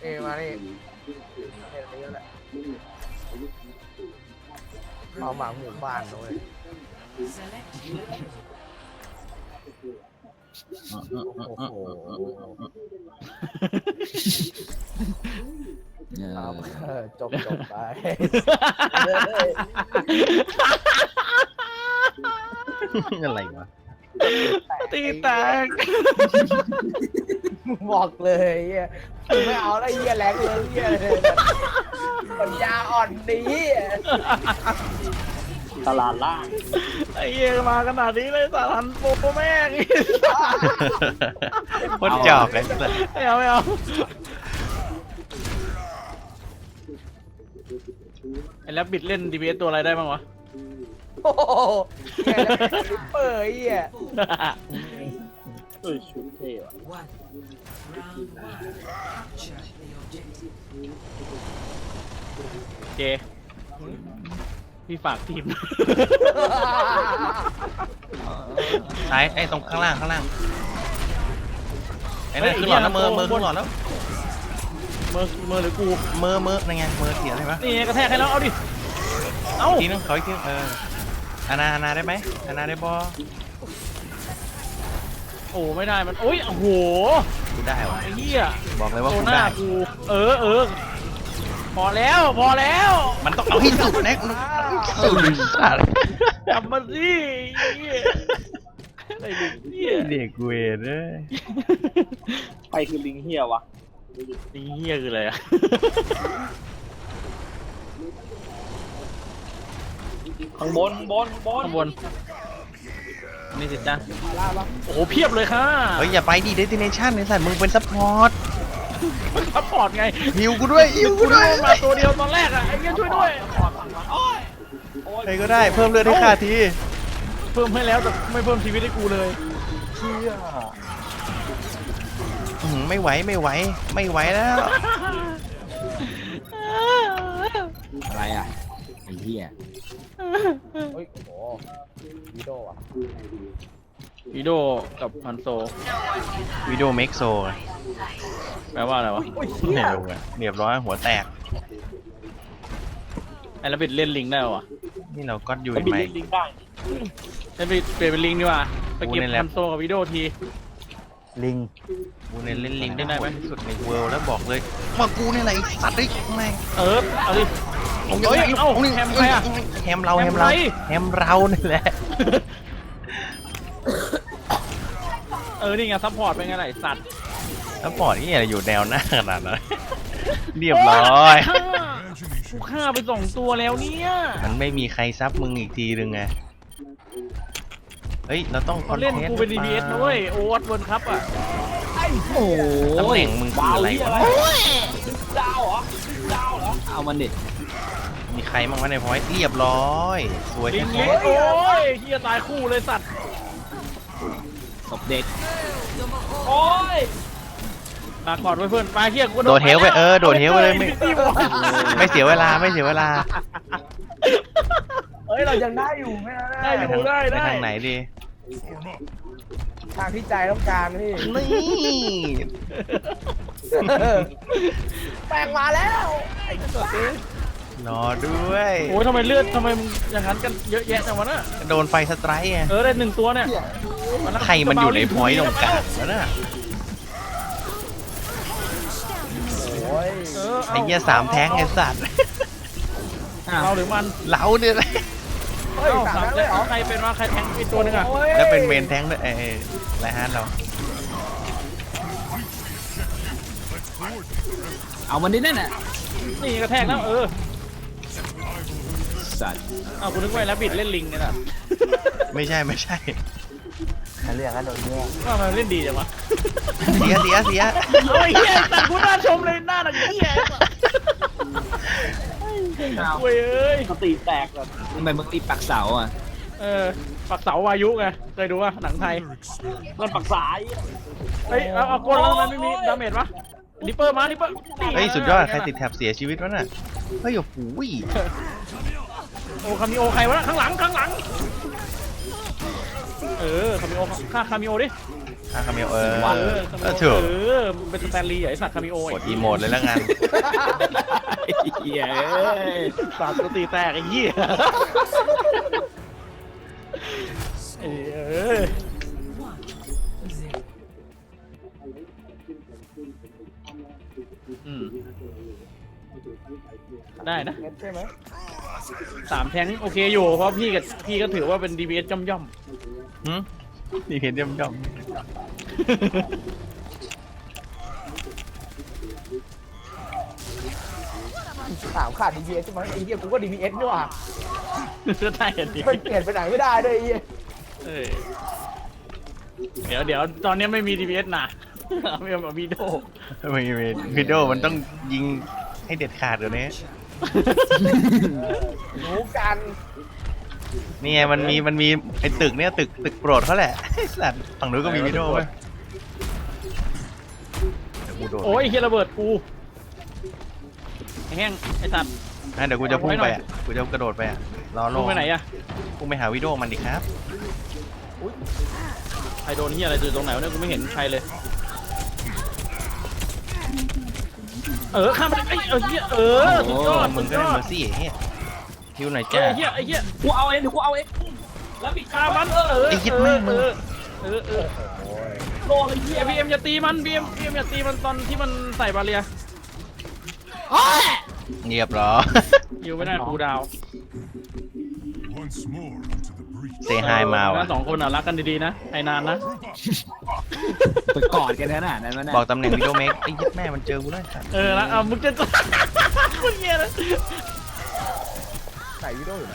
เอยมานี่เห็นนี้แล้วแหละเอาหมาหมู่บ้านด้วยโอ้โหเอครับอเออจบจบไปอะไรวะตีแตก บอกเลยเหี้ยกูไม่เอาแล้วเหี้ยแรงเลยเหี้ยเลยปัญญาอ่อนดีตลาดล่างไอ้เหี้ยมาขนาดนี้เลยสารันโปแม่งอีกโคตรจอกเลยสัสไม่เอาไม่เอาไอ้แล้วบิดเล่นดีเตัวอะไรได้บ้างวะ โอ้โหเหี้ยแล้วเป็นลิปเปอร์เหี้ย เอ้ยชุดเท่ว่ะโอ เคพี่ฝากทีม ซ้ายไอ้ตรงข้างล่างข้างล่างไอ้นั่นขึ้นหลอดแล้วมือมือขึ้นหลอดแล้วเมื่อเมื่อหรือกูมือมือนั่นไงมือเสียอะไรวะนี่ไงกระแทกให้แล้วเอาดิ เอาอีกทีนึงขออีกทีเอออานาอานาได้ไหมอานาได้บอ โอ้ไม่ได้มันโอ้ยโอ้โหกูได้วะไอ้เหี้ยบอกเลยว่าโซกูหน้าได้ กูเออเออพอแล้วพอแล้วมันต้องเอาให้สุดนะมันต้องเอาให้สุดสัสกลับมาสิไอ้เหี้ยไอ้เด็กเหี้ยเด็กเวรเลยใครคือลิงเฮียวะไอ้เหี้ยคืออะไรอะข้างบนข้างบนข้างบนข้างบน นี่สิจ้าโอ้โหเพียบเลยค่ะเฮ้ยอย่าไปดิเดติเนชั่นไอ้สัสมึงเป็นซัพพอร์ตซัพพอร์ตไงฮิวกูด้วยฮิวกูด้วย มาตัวเดียวตอนแรกอะไอ้เหี้ยช่วยด้วยใครก็ได้เพิ่มเลือดให้ข้าทีเพิ่มให้แล้วแต่ไม่เพิ่มชีวิตให้กูเลยอื้อหือไม่ไหวไม่ไหวไม่ไหวแล้วอะไรอะไอ้เหี้ยเฮ้ยโอ้โห วิโดอะวิโดกับฮันโซวิดีโอเมกโซแปลว่าอะไรวะไม่รู้อะเรียบร้อยหัวแตก ไอ้ระบิดเล่นลิงได้วะนี่เราก็อยู่มันมีไหม ลิงได้เล่นไปเปลี่ยนเป็นลิงดีกว่าไปเก็บกูนี่แหละ ฮันโซกับวิโดที ลิงกูเนี่ยเล่นลิงได้ได้ไหมโหดที่สุดในเวิลด์แล้วบอกเลยว่ากูเนี่ยแหละไอ้สัตว์ไอ้แม่งเออเอาดิ เฮ้เฮ้ยยเอ้านี่แฮมใครอะแฮมเราแฮแฮมมเราใครแฮมเรานี่แหละเออนี่ไงซัพพอร์ตเป็นไงล่ะไอ้สัตว์แล้วปอดนี่อะไรอยู่แนวหน้าขนาดนั้นเรียบร้อยฆ่ากูฆ่าไปสองตัวแล้วเนี่ยมันไม่มีใครซับมึงอีกทีนึงไงเฮ้ยเราต้องคอเขานเล่นเทนต์กูเป็น DPS นะเว้ยโอวัตเวิร์ครับอะโอ้ตำแหยน่งมึงคือดาวอะไรเฮียวะอะไรดาวเหรอดาวเหรอเอามันดิ มีใครบ้างวะในพอยต์เรียบร้อย สวยลิงแท้ลิงโอ้ยเฮียตายคู่เลยสัตว์ศพเด็กโอ้ยมาก่อนไว้เพื่อนมาเฮียกูๆโดดเฮลไปเออโดดเฮลไปเลยไม่ตีบอลไม่เสียเวลาไม่เสียเวลาเฮ้ยเรายังได้อยู่ไม่ได้ได้อยู่ได้ไปได้ทางไหนดี ทางที่ใจต้องการพี่ นี่แปลงมาแล้วไอ้ตัวนี้ รอด้วย โอ้ยทำไมเลือดทำไมมึงอย่างนั้นกันเยอะแยะจังวะน่ะโดนไฟสไตร์ไงเออได้หนึ่งตัวเนี่ยใครมันอยู่ในพอยต์ตรงกลางแล้วน่ะโอ้ยเออไอ้เหี้ยสามแท้งไอ้สัตว์อ้าวเราหรือมันเราเนี่ยแหละเฮ้ยเอ้าสามสามแล้วเลยเหรอใครเป็นว่าใครแทงอีกตัวหนึงอะโอ้ยแล้วเป็นเมนแท้งด้วยเอ้ยไรฮะเราเอามันดินั่นน่ะนี่กระแทกแล้วเออ สัตว์เอาคุณนึกว่าแล้วบิดเล่นลิงเนี่ยนะไม่ใช่ไม่ใช่เขาเรียกกันโดนแย่งว่ามันเล่นดีจังวะเสียเสียเสียเอาไอ้เหี้ยแต่กูน่าชมเลยหน้าหนังเหี้ยอ้าวเว้ยเอ้ยสติแตกแบบทำไมมึงตีปักเสาอะเออปักเสาวายุไงเคยดูว่าหนังไทยมันปักสายเฮ้ยเอาเอากดแล้วทำไมไม่มีดาเมจวะดิปเปอร์มาดิปเปอร์นี่เฮ้ยสุดยอดใครติดแท็บเสียชีวิตวะน่ะเฮ้ยโอ้โห โอ้คามิโอใครวะข้างหลังข้างหลัง เออคามิโอฆ่าคามิโอดิฆ่าคาเมลเออเออเออเถื่อเออมันเป็นสแตนลีย์ไอ้สัตว์คามิโอกดอีโมดเลยแล้วกันไอ้เหี้ยเอ้ยสัตว์สติแตกไอ้เหี้ยเอออืม ได้นะเม็ดใช่ไหมสามแทงโอเคอยู่เพราะพี่กับพี่ก็ถือว่าเป็น DBS ย่อมย่อมหืมนี่เห็นย่อมย่อมถามขาด DBS ใช่ไหมไอ้เหี้ยกูก็ DBS นี่หว่าๆก็ได้อันนี้มันเปลี่ยนไปไหนไม่ได้ด้วยไอ้เหี้ยเออเดี๋ยวเดี๋ยวตอนนี้ไม่มี DBS นะไม่เอาวีดีโอไม่ไม่วิดีโอมันต้องยิง ให้เด็ดขาดกว่านี้รู้กันนี่ไงมันมีมันมีไอ้ตึกเนี่ยตึกตึกโปรดเขาแหละไอ้สัตว์ฝั่งนู้นก็มีวิดีโอไหมเดี๋ยวกูโดดโอ้ยเฮียระเบิดกูไอ้แห้งไอ้สัตว์อะเดี๋ยวกูจะพุ่งไปอะกูจะกระโดดไปอะรอโลลงไปไหนอะพุ่งไปหาวิดีโอมันดิครับใครโดนเฮียอะไรอยู่ตรงไหนวะเนี่ยกูไม่เห็นใครเลย เออข้ามไปไอ้เออเฮียเออสุดยอดมึสุงดก็ยได้อด เมอร์ซี่ไอ้เหี้ยฮิวหน่อยเอจ้าอเฮียไอ้เฮียกูเอาเองเดี๋ยวกูเอาเองแล้วปิดฆ่ามันเออเออไอ้เหี้ยเอแม่องมึเองอเออเออโลเลยเหี้ยเฮียพีเอ็มอย่าตีมันพีเอ็มพีเอ็มอย่าตีมันตอนที่มันใส่บาเรียเงียบเหรอ อยู่ไม่ได้ครูดาว Once more into the breach. เซฮายมาว่ะ สองคนอะรักกันดีๆนะไอ้นานนะไปกอดกันขนาดนั้นวะน่ะบอกตำแหน่งวิดีโอเมกไอ้ยัดแม่มันเจอกูแล้วสัตว์เออแล้วเอามึงจะมึงเงี้ยนะใส่วิดีโออยู่ไหน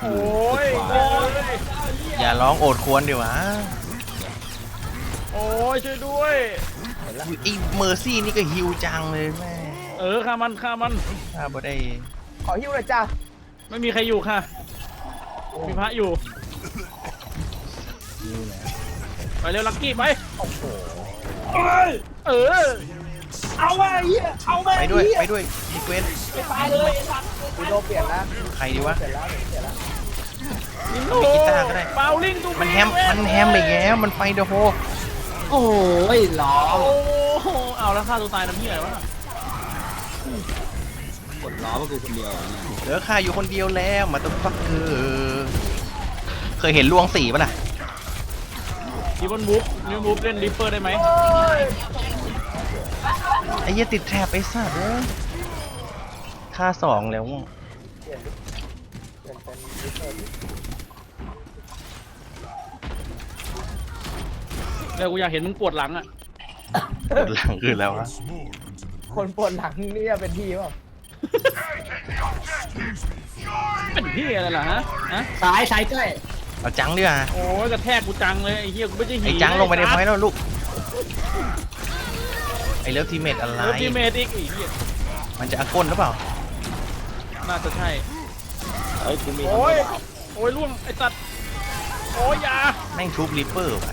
โอ้ยโอ้ยอย่าร้องโอดควรดิวะโอ้ยช่วยด้วย ไอ้เมอร์ซี่นี่ก็ฮิวจังเลยแม่เออฆ่ามันฆ่ามันถ้าบ่ได้ขอหิ้วหน่อยจ้าไม่มีใครอยู่ค่ะ มีพระอยู่ไปเร็วลักกี้ไปเออเอาไปเหี้ยเอาไปไปด้วยไปด้วยดีเวนตายเลยไอ้สัตว์วิดีโอเปลี่ยนแล้วใครดีวะ เปลี่ยนแล้วเปลี่ยนแล้วเอามีกีตาร์ก็ได้เปาลิงตูมันแฮมมันแฮมไปแล้วมันไฟเดอะโฮ โอ้ยหลอโอ้โหเอาแล้วฆ่าตัวตายน้ำเหี้ยอะไรวะ กดล้อพวกกูคนเดียวอะเนี่ยเหลือข้าอยู่คนเดียวแล้วมาต้องฟักเกอร์เคยเห็นลวงสีปะล่ะดิบอนบุ๊กดิบอนบุ๊กเล่นริปเปอร์ได้ไหมไอ้เหี้ยติดแทบไอ้สัตว์เอ้ยค่าสองแล้วเดี๋ยวกูอยากเห็นมึงปวดหลังอะปวดหลังคือแล้ววะ Once more into the คนปวดหลังนี่เป็นพี่เปล่า เป็นเหี้ยอะไรล่ะฮะฮะซ้ายซ้ายใกล้เอาจังดีกว่าโอ้ยกระแทกกูจังเลยไอ้เหี้ยกูไม่ใช่หีไอ้จังลงไปในพอยต์แล้วลูกไอ้เลิฟทีเมทอะไรเลิฟทีเมทอีกไอ้เหี้ยมันจะอาก้นหรือเปล่า น่าจะใช่เอ้ยกูมีโอ้ยโอ้ยล่วงไอ้สัตว์โอ้ยอยาแม่งชุบริปเปอร์ไป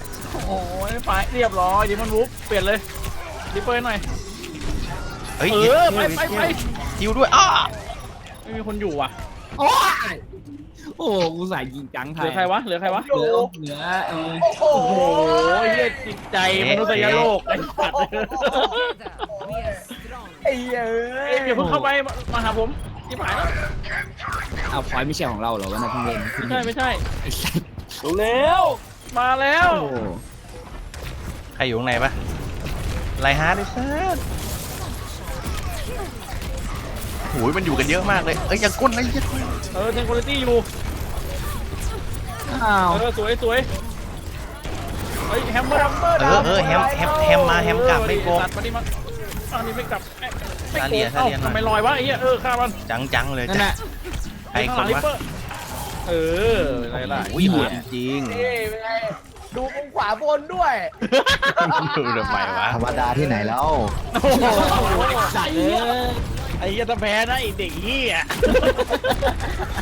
โอ้ยไปเรียบร้อยดิมันบุ๊กเปลี่ยนเลยริปเปอร์หน่อยเฮ้ยเออไปไปไป ฮิวด้วยอ้าไม่มีคนอยู่ว่ะโอ้ยโอ้กูใส่ยิงจังไทเหลืยอใครวะเหลือใครวะเหลือเหลือเออโอ้โหโอ้ยเหี้ยจิตใจมนุษยโลกไอ้สัตว์ไอ้เหี้ยเอ้ยอย่าเพิ่งเข้าไปมามาหาผมที่หายแล้วเอาพอยไม่ใช่ของเราเหรอวะนะเพิ่งเล่นไม่ใช่ไม่ใช่ ไอ้สัตว์เร็วมาแล้ว โอ้ใครอยู่ข้างในปะไลฮาร์ดไอ้สัส โอ้ยมันอยู่กันเยอะมากเลย เอ้ยอย่าก้นนะอย่าก้นเออเทนคุณภาพอยู่ อ้าว เออสวยสวยเฮ้ยแฮมเมอร์แฮมเมอร์เออเออแฮมแฮมแฮมมาแฮมกลับไม่โกงตัดมาดิมาอันนี้ไม่กลับไม่ไม่ซาโกเลียงซาเอ้าเลียหน่อยทำไมลอยวะไอ้เหี้ยเออฆ่ามันจังจังเลยนั่นจ้ะน่ะใครคนลิปวะเปอร์เอออะไรล่ะโอ้ยเหี้หายจริงนี่เป็นไงดูมุมขวาบนด้วยดูทำไมวะธรรมดาที่ไหนแล้วโอ้โหสัตว์เลย ไอ้เหี้ยถ้าแพ้นะไอ้เด็กเหี้ย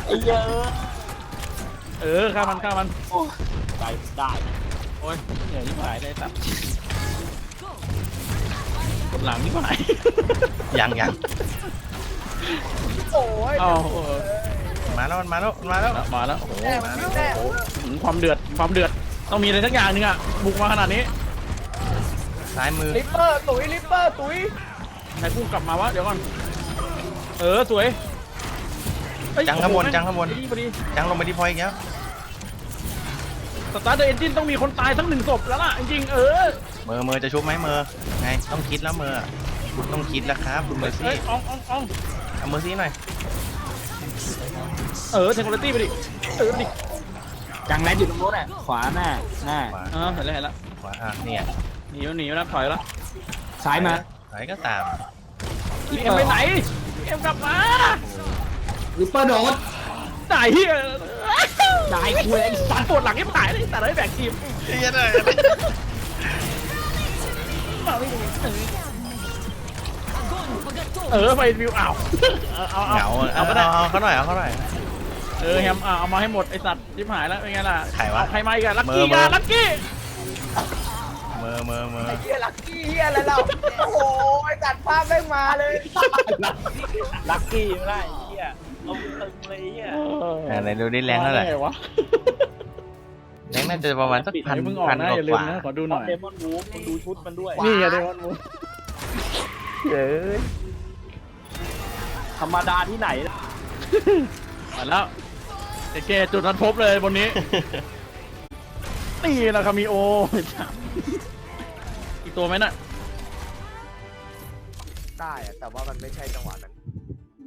ไอ้เหี้ยเออฆ่ามันฆ่ามันได้ได้โอ้ยเหนื่อยยิ่งหายเลยสัตว์กดหลังยิ่งหายยังยังโอ้ยเอ้าเออมาแล้วมันมาแล้วมันมาแล้วมาแล้วโอ้โหแน่แน่หืมความเดือดความเดือดต้องมีอะไรสักอย่างหนึงอะบุกมาขนาดนี้ซ้ายมือลิปเปอร์ ตุ๋ยลิปเปอร์ ตุ๋ยไหนกูกลับมาวะเดี๋ยวก่อน เออสวยเอ้ยจังข้างบนโอ้โหจังข้างบน พอดีพอดีจังลงไปที่พอยอีกแล้วสตาร์เดอร์เอนจินต้องมีคนตายทั้งหนึ่งศพแล้วล่ะจริงๆเออเมอเมอจะชุบไหมเมอไงต้องคิดแล้วเมอคุณต้องคิดแล้วครับคุณเมอร์เอ้ซี่ยอองอองอองเอาเมอร์ซี่หน่อยเออเทคโนโลยีไปดิเออดิจังแรดอยู่ตรงโน้นอะ ขวาหน้าหน้าขวาเออเห็นแล้วเห็นแล้วขวาอะเนี่ยหนีแล้วหนีแล้วถอยแล้วซ้ายมาไหนก็ตามพี่เอ็มไปไหน พี่เอ็มกลับมาลิปเปอร์โดดไหนเฮียได้คุยไอ้สัสัตนว์ปวดหลังยังตายเลยแต่เลยแบกทีมเฮียเลยเออไปวิวอ้าวเอาเหงาเอาเอาก็ได้เอาเอาเขาหน่อยเอาเขาหน่อย เออแฮมเอาเอามาให้หมดไอสัตว์ยิบหายแล้วเป็นไงล่ะใครวะเอาใครมาอีกอะลักเมกี้อเมอกันลักกี้เมอเมอเมอไอ้เหี้ยลักกี้เหี้ยอะไรเราโอ้โหไอ้ตัดภาพแม่งมาเลยลักกี้ไม่ได้ไอ้เหี้ยเอาตึงเลยไอ้เหี้ยอะไหนดูดิแรงเท่าไหร่มด้วะแรงน่าจะประมาณสักพันเดี๋ยวมึงออกพันนะกอย่าลืว่ามนะขอดูหเอาน่อย เดมอนวูฟมึงดูชุดมันด้วยนี่ไงเดมอนมูเฮ้ยธรรมดาที่ไหนล่ะมาแล้วเจ๊เกจุดนัดพบเลยบนนี้ นี่แหละคามิโออีก ตัวไหมน่ะ ได้อะแต่ว่ามันไม่ใช่จังหวะนั้น